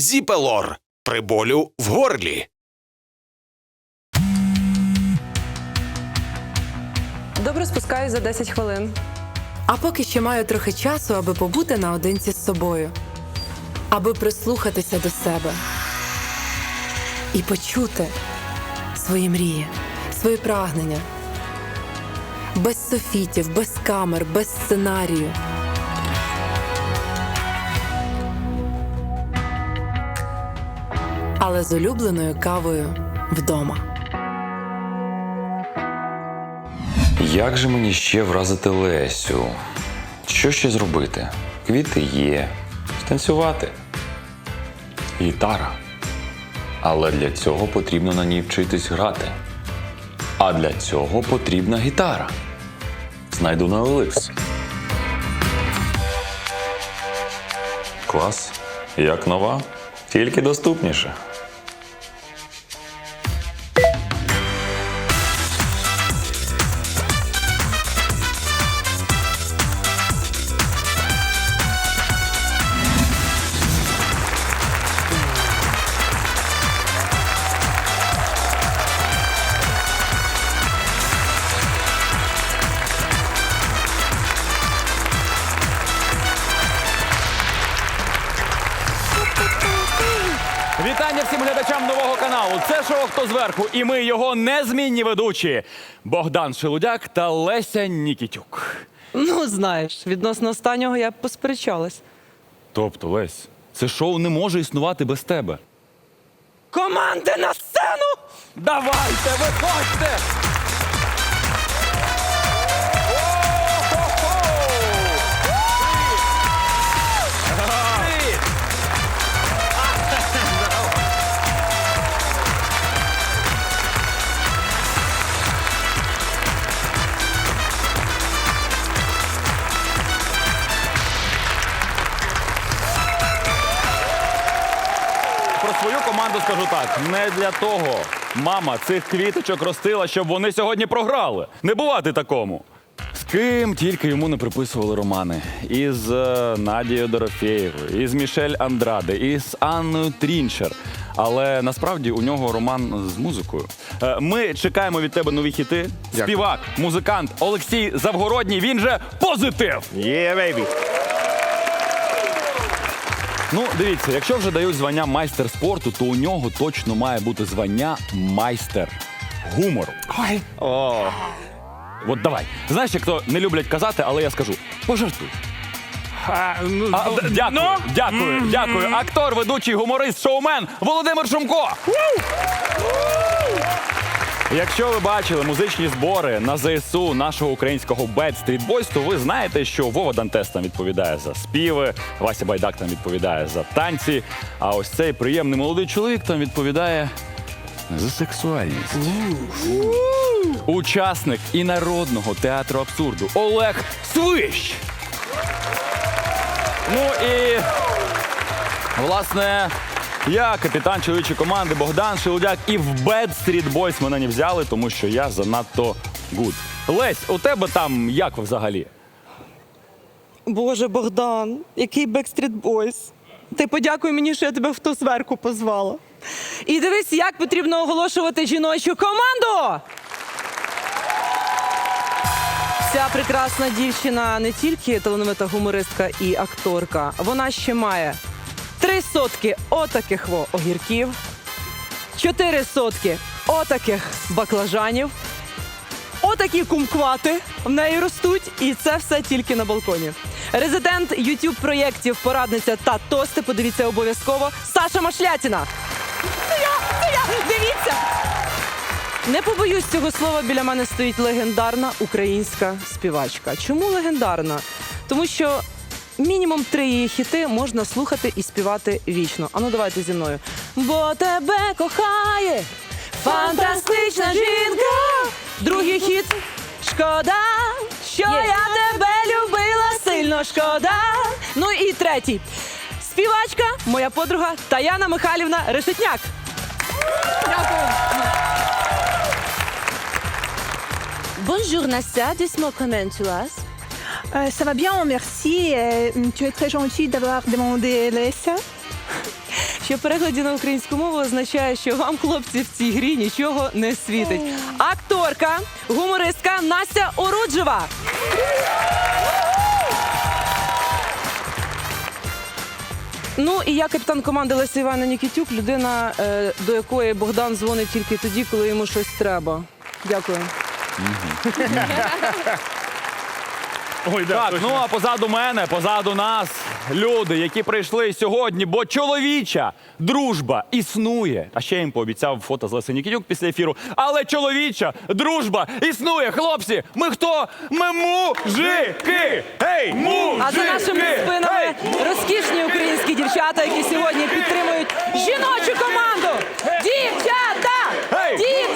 Зіпелор при болю в горлі. Добре спускаюсь за 10 хвилин. А поки ще маю трохи часу, аби побути наодинці з собою, аби прислухатися до себе і почути свої мрії, свої прагнення. Без софітів, без камер, без сценарію. Але з улюбленою кавою вдома. Як же мені ще вразити Лесю? Що ще зробити? Квіти є, станцювати. Гітара. Але для цього потрібно на ній вчитись грати. А для цього потрібна гітара. Знайду на OLX. Клас. Як нова, тільки доступніше. «Хто зверху» і ми його незмінні ведучі Богдан Шелудяк та Леся Нікітюк. Ну, знаєш, відносно останнього я б посперечалась. Тобто, Лесь, це шоу не може існувати без тебе. Команди на сцену! Давайте, виходьте! Про свою команду скажу так: не для того мама цих квіточок ростила, щоб вони сьогодні програли. Не бувати такому. З ким тільки йому не приписували романи. Із е, Надією Дорофєєвою, із Мішель Андраде, із Анною Трінчер. Але насправді у нього роман з музикою. Е, Ми чекаємо від тебе нові хіти. Співак, музикант Олексій Завгородній. Він же позитив. Є, бейбі. Ну, дивіться, якщо вже дають звання майстер спорту, то у нього точно має бути звання майстер гумору. Ой. О. От давай. Знаєш, як то не люблять казати, але я скажу: пожартуй. А, д- дякую, дякую, дякую. Актор, ведучий, гуморист, шоумен Володимир Шумко. Якщо ви бачили музичні збори на ЗСУ нашого українського Bad Street Boys, то ви знаєте, що Вова Дантес там відповідає за співи, Вася Байдак там відповідає за танці. А ось цей приємний молодий чоловік там відповідає за сексуальність. Учасник і народного театру абсурду Олег Свищ. Ну і Власне, я капітан чоловічої команди Богдан Шелудяк, і в Bad Street Boys мене не взяли, тому що я занадто гуд. Лесь, у тебе там як взагалі? Боже, Богдан, який Backstreet Boys. Ти подякуй мені, що я тебе в ту зверху позвала. І дивись, як потрібно оголошувати жіночу команду. Ця прекрасна дівчина не тільки талановита гумористка і акторка, вона ще має три сотки отаких во огірків, чотири сотки отаких баклажанів, Отакі кумквати в неї ростуть, і це все тільки на балконі. Резидент youtube проєктів, порадниця та тости. Подивіться обов'язково. Саша Машлятіна. Це я, це я. Дивіться. Не побоюсь цього слова. Біля мене стоїть легендарна українська співачка. Чому легендарна? Тому що мінімум три її хіти можна слухати і співати вічно. Ану, давайте зі мною. Бо тебе кохає фантастична жінка. Другий хіт. Шкода, що я тебе любила сильно шкода. Ну і третій. Співачка, моя подруга Таяна Михайлівна Решетняк. Bonjour Nassia, dis-moi comment tu vas Euh, ça va bien, merci. Euh, tu es très gentil d'avoir demandé Laisse. що в перекладі на українську мову означає, що вам, хлопці, в цій грі нічого не світить. Акторка, гумористка Настя Оруджева. Ну і я капітан команди Леся Івана Нікітюк, людина, е, до якої Богдан дзвонить тільки тоді, коли йому щось треба. Дякую. Ой, да, Так, точно. ну а позаду мене, позаду нас люди, які прийшли сьогодні, бо чоловіча дружба існує. А ще їм пообіцяв фото з Леси Нікітюк після ефіру. Але чоловіча дружба існує, хлопці. Ми хто? Ми мужики! Гей! Мужики! А за нашими спинами розкішні українські дівчата, які сьогодні підтримують жіночу команду. Дівчата! Дівчата!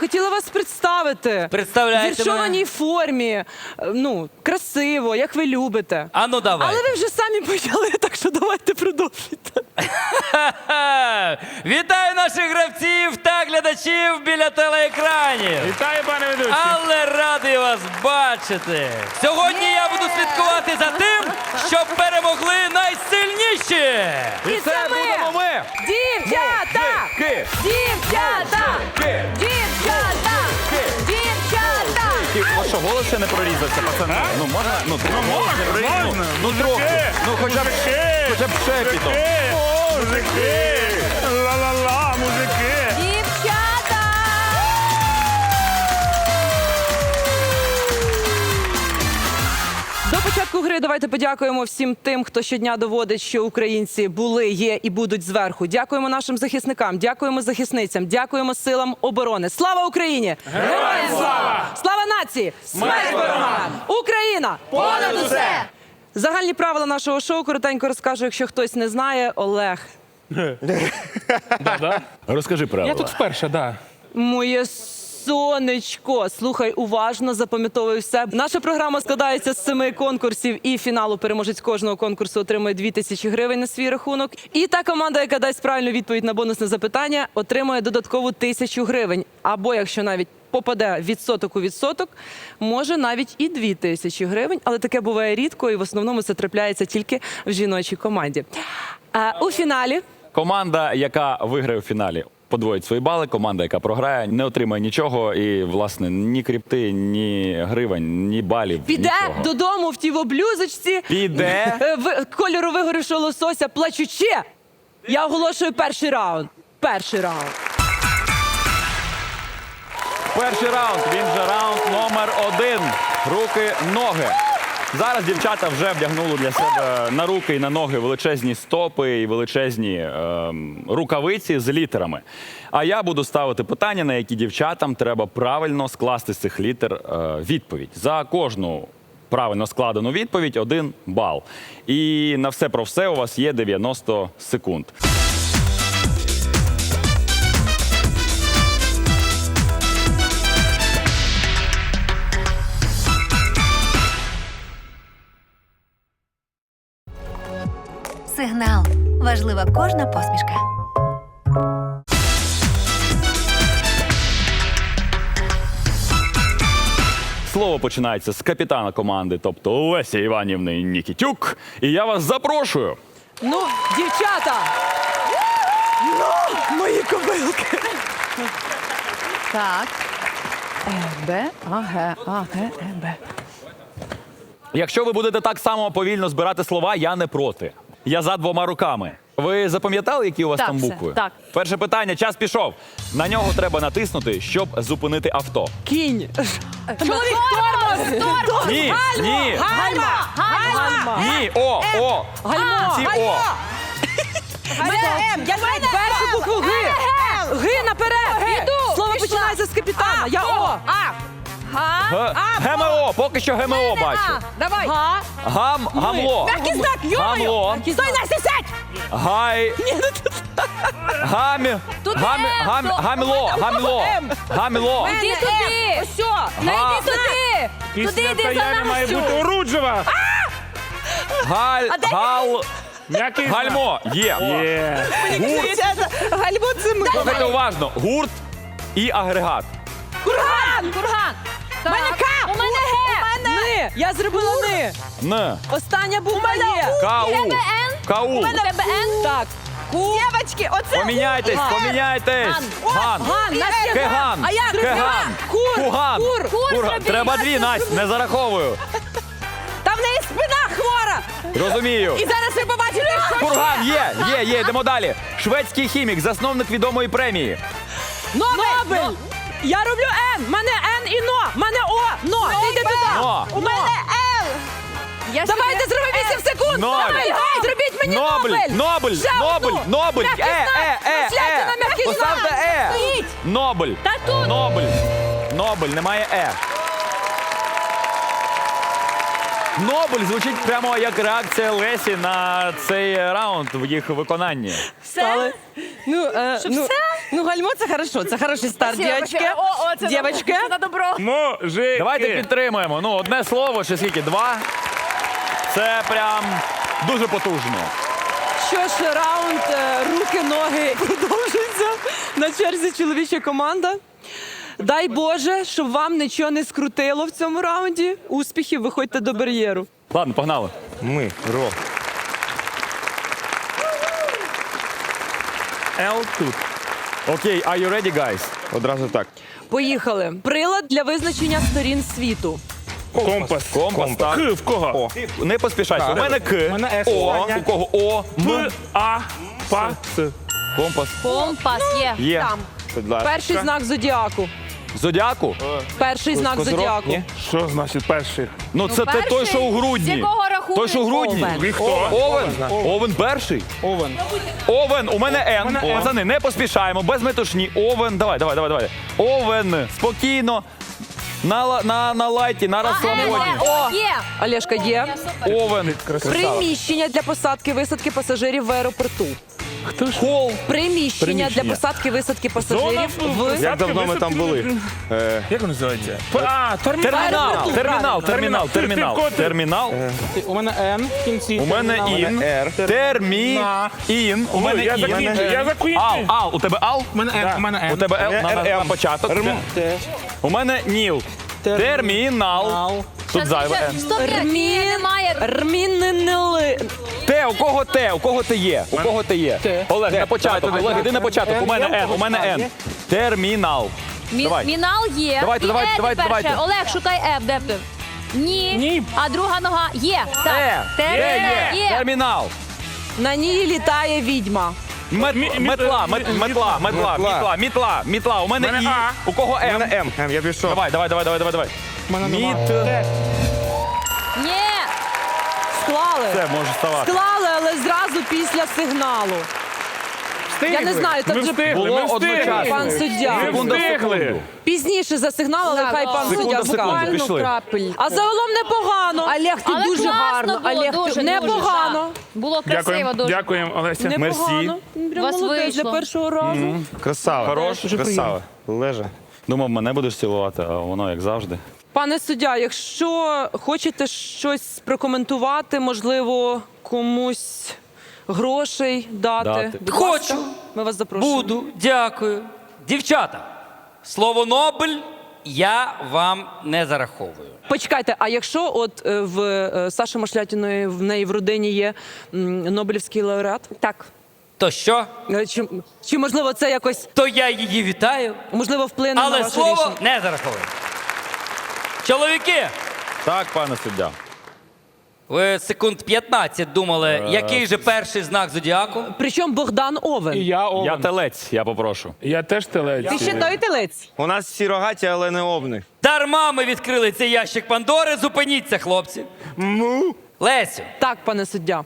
Хотіла вас представити. Представляєте В віршованій формі. Е, Ну, красиво, як ви любите. А ну давай. Але ви вже самі почали, так що давайте продовжуйте. Вітаю наших гравців та глядачів біля телеекранів. Вітаю, пане ведучий. Але радий вас бачити. Сьогодні я буду слідкувати за тим, щоб перемогли найсильніші. І це будемо ми! Дівчата! Ки! Дівчата! Ки! Дівчата! Що, голос ще не прорізався, пацани? Ну можна? Ну, ну можна, можна. ну, ну трохи. Ну хоча б, Мужики! хоча б шепітом. Мужики! Ла-ла-ла, мужики! Початку гри давайте подякуємо всім тим, хто щодня доводить, що українці були, є і будуть зверху. Дякуємо нашим захисникам, дякуємо захисницям, дякуємо силам оборони. Слава Україні! Героям слава! Слава нації! Смерть ворогам! Україна! Понад усе! Загальні правила нашого шоу коротенько розкажу, якщо хтось не знає. Олег. Розкажи правила. Я тут вперше, да. Моє сонечко, слухай уважно, запам'ятовуй все. Наша програма складається з семи конкурсів і фіналу переможець кожного конкурсу отримує дві тисячі гривень на свій рахунок. І та команда, яка дасть правильну відповідь на бонусне запитання, отримує додаткову тисячу гривень. Або якщо навіть попаде відсоток у відсоток, може навіть і дві тисячі гривень, але таке буває рідко, і в основному це трапляється тільки в жіночій команді. А, у фіналі Команда, яка виграє у фіналі, подвоїть свої бали. Команда, яка програє, не отримає нічого. І, власне, ні крипти, ні гривень, ні балів. піде нічого. додому в тівоблюзочці. Піде? В кольору вигорішого лосося плачучи. Я оголошую перший раунд. Перший раунд. Перший раунд. Він же раунд номер один. Руки, ноги. Зараз дівчата вже вдягнули для себе на руки і на ноги величезні стопи і величезні ем, рукавиці з літерами. А я буду ставити питання, на які дівчатам треба правильно скласти з цих літер е, відповідь. За кожну правильно складену відповідь один бал. І на все про все у вас є 90 секунд. Важлива кожна посмішка. Слово починається з капітана команди, тобто Лесі Іванівни Нікітюк. І я вас запрошую. Ну, дівчата! Ну, мої кобилки! Так. Е, Б, А, Г, А, Г, Е, Б. Якщо ви будете так само повільно збирати слова, я не проти. Я за двома руками. Ви запам'ятали, які у вас Так, там все, букви? так. Перше питання, час пішов. На нього треба натиснути, щоб зупинити авто. Кінь! Чоловік тормоз! Ні, ні, Гальма! Гальма! ні, о, о. Гальмо! Ці о. Я першу букву Г! Г наперед! Слово починається з капітана. Я О! Г- ГМО, поки що ГМО бачу. Давай! Га! Гам, гамло. Мягкий знак, йо-моє! Гамло. Стой, Настя, сядь! Гай. Ні, ну тут- Гамі. Гамі. Гамі. Гаміло. Гаміло. Гаміло. Іди туди. Ось що? Не Га- йди туди. Туди Після йди за Таяни має бути Настю. оруджева. Галь. Гал. М'який знак. Гальмо. Є. Є. Гальмо це ми. Слухайте уважно. Гурт і агрегат. Курган. Курган. У мене К. У мене Г. Ни. Я зробила ни. Н. Остання буква є. Кау. Тебе Н? Кау. У тебе Н? Так. Дівочки, оце Поміняйтесь, поміняйтесь. Ган. Ган. Нас є Кеган. А як? Кеган. Кур. Куган. Кур. Курган. зробіть. Треба дві, Настя, не зараховую. Та в неї спина хвора. Розумію. І зараз ви побачите, що Курган є, є, є, йдемо далі. Шведський хімік, засновник відомої премії. Нобель. Я роблю Н. Мене Н і но. Мене О. Но. Ти йди туди. Но. У мене Л. Я Давайте собі- зроби 8 Ноль. Давай, зробіть мені Нобель, Нобель. Нобель, Ще Нобель, одну. Нобель. М'який Е, знак. е, е, Посядьте на е. м'який знак. Е. Стоїть. Нобель. Та тут. Нобель. Нобель, немає Е. Нобель звучить прямо як реакція Лесі на цей раунд в їх виконанні. Стали. Ну, е, ну, ну, гальмо це хорошо, це хороший старт, дівчатки. О, о, це Дівчатки. Це на добро. Мужики. Давайте підтримуємо. Ну, одне слово, чи скільки? Два. Це прям дуже потужно. Що ж, раунд е, руки, ноги продовжується. На черзі чоловіча команда. Дай Боже, щоб вам нічого не скрутило в цьому раунді. Успіхів, виходьте до бар'єру. Ладно, погнали. Ми, ро. Л тут. Окей, are you ready, guys? Одразу так. Поїхали. Прилад для визначення сторін світу. Компас. Компас, так. К в кого? Не поспішайте. У мене К. У мене С. О, у кого О, П, М. А, Па, С. Компас. Компас є. Є. Там. Будь ласка. Перший знак зодіаку. Зодіаку? Перший знак Козирог? зодіаку. Ні? Що значить перший? Ну, це те- той, що у З грудні. якого рахунку? Той, що у грудні. І хто? Овен. Овен перший. Овен. Овен, у мене Н. мене Н. Пацани, не поспішаємо, без метушні. Овен, давай, давай, давай, давай. Овен, спокійно. На, ла- на, на лайті, на розслабоні. О, є. Олешка є. Овен. Приміщення для посадки висадки пасажирів в аеропорту. Хто ж? Хол. Приміщення, для Приміщення. посадки висадки пасажирів в Як давно ми там були? Е, Як він називається? А, термінал. Термінал, Аеропорт. термінал, термінал, термінал, термінал. У мене Н в кінці. У мене ін. Р. Термі. На. Ін. У мене Я ін. Я Ал, ал, у тебе ал? У мене Н. У мене Н. У тебе Л на, на, на РМ. початок. У мене ніл. Термінал. Тут зайве. Стоп, ні, немає. Рміннили. Те, у кого те, у кого ти є? У кого ти є? Олег, на початок. Олег, іди на початок. У мене Н, у мене Н. Термінал. Мі- Давай. Мінал є. Давайте, І давайте, Е давайте, перше. давайте. Олег, шукай Е, де ти? Ні. Ні. А друга нога є. Так. Е. Те- є. є. Термінал. На ній літає відьма. Мет- Мі- мі- Метла, мет- мі- метла, метла, Метла. метла, метла, мітла. У мене Мене І. А. У кого У М? мене М. М, я пішов. Давай, давай, давай, давай, давай, давай. мене нема. Міт. Ні. Склали. Це може ставати. Склали, але зразу після сигналу. Я не знаю, там Ми вже встигли, було ми встигли. одночасно. пан суддя. Секунда, встигли. секунду. Пізніше за сигнал, але хай пан Секунда, суддя секунду, скаже. пішли. А загалом непогано. Олег, ти Але дуже класно гарно. було, Олег, дуже, ти дуже, непогано. так. Було красиво Дякуємо, дуже. дякуємо, Олеся. Непогано. Прям Вас молодець для вийшло. першого разу. Красава. Хорош. Красава. Лежа. Думав, мене будеш цілувати, а воно як завжди. Пане суддя, якщо хочете щось прокоментувати, можливо, комусь грошей дати. Дати. будь ласка, Хочу. Ми вас запрошуємо. Буду, дякую. Дівчата, слово Нобель я вам не зараховую. Почекайте, а якщо от е, в е, Саші Машлятіної в неї в родині є м, Нобелівський лауреат? Так. То що? Е, Чи, чи можливо це якось То я її вітаю, можливо вплине на але ваше слово рішення? не зараховую. Чоловіки, Так, пане суддя. Ви секунд 15 думали, Е, який же перший знак зодіаку? Причому Богдан Овен. І я Овен. Я телець, я попрошу. Я теж телець. Ти ще той телець? У нас всі рогаті, але не овни. Дарма ми відкрили цей ящик Пандори. Зупиніться, хлопці. Лесю, Так, пане суддя.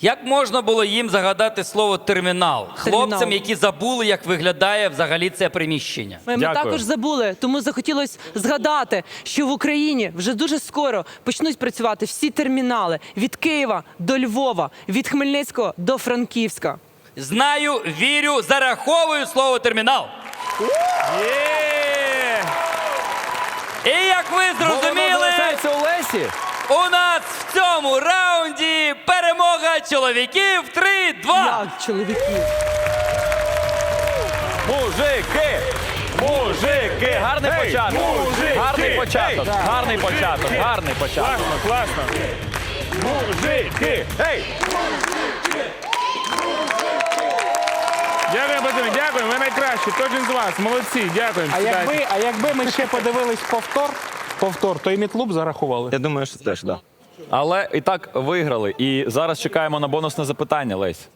Як можна було їм загадати слово термінал? Хлопцям, які забули, як виглядає взагалі це приміщення. Ми, ми також забули, тому захотілося згадати, що в Україні вже дуже скоро почнуть працювати всі термінали від Києва до Львова, від Хмельницького до Франківська. Знаю, вірю, зараховую слово термінал. Є! І як ви зрозуміли, у Лесі. У нас в цьому раунді перемога чоловіків 3-2. Як чоловіків. Мужики! Мужики! Гарний Ей, початок! мужики! Гарний початок! Ей, Гарний початок! Гарний початок! Класно, класно. Мужики! Ей! Дякую, Вадим, дякую. Ви найкращі. Кожен з вас. Молодці, дякую. А якби, а якби ми ще подивились повтор, повтор, то і не клуб зарахували. Я думаю, що теж, так. Да. Але і так виграли. І зараз чекаємо на бонусне запитання, Лесь.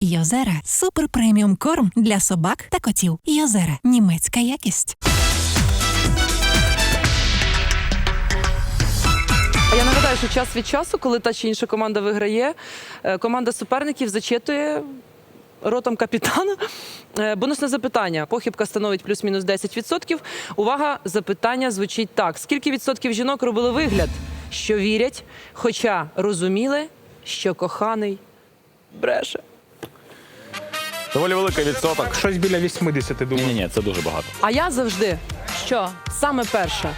Йозера супер преміум корм для собак та котів. Йозера німецька якість. Я нагадаю, що час від часу, коли та чи інша команда виграє, е, команда суперників зачитує ротом капітана. Е, Бонусне запитання. Похибка становить плюс-мінус 10%. Увага, запитання звучить так: скільки відсотків жінок робили вигляд, що вірять, хоча розуміли, що коханий бреше? Доволі великий відсоток. Щось біля 80, Ні, думаю. ні, ні, це дуже багато. А я завжди Що? саме перше.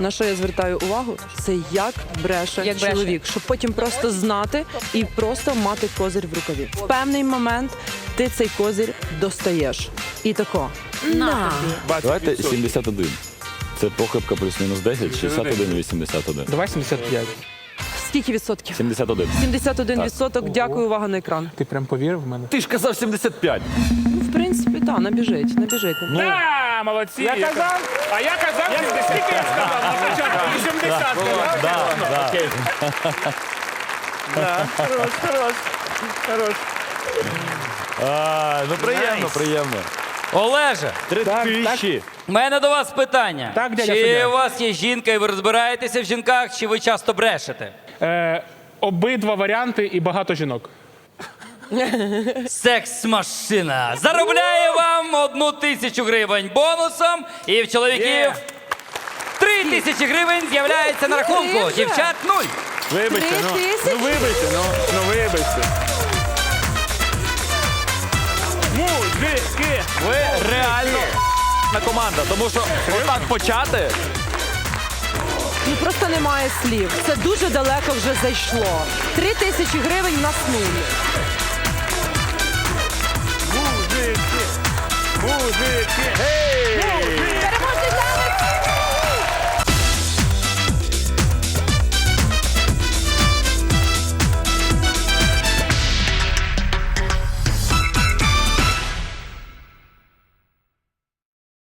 На що я звертаю увагу, це як бреше Як бреше. чоловік, щоб потім просто знати і просто мати козир в рукаві. В певний момент ти цей козир достаєш. І тако. На. Давайте 71. Це похибка плюс-мінус 10, 61, 81. Давай 75. Скільки відсотків? 71. 71 відсоток. Дякую, увага на екран. Ти прям повірив в мене? Ти ж казав 75. Ну, в так, набіжить, набіжить. А, молодці. Я казав, а я казав, я скільки я сказав на початку? 80 сказав. Да, да. Хорош, хорош. Хорош. А, ну приємно, приємно. Олеже, Три Так, тисячі. у мене до вас питання. Так, дядя чи суддя. у вас є жінка і ви розбираєтеся в жінках, чи ви часто брешете? Е, обидва варіанти і багато жінок. Секс-машина заробляє вам одну тисячу гривень бонусом, і в чоловіків три тисячі гривень з'являється на рахунку. Дівчат нуль. Вибачте, Три ну, тисячі? ну вибачте, ну, ну вибачте. Мужики! Ви реально на команда, тому що отак почати. Ну просто немає слів. Це дуже далеко вже зайшло. Три тисячі гривень на нуль. Мужики! Мужики! Гей!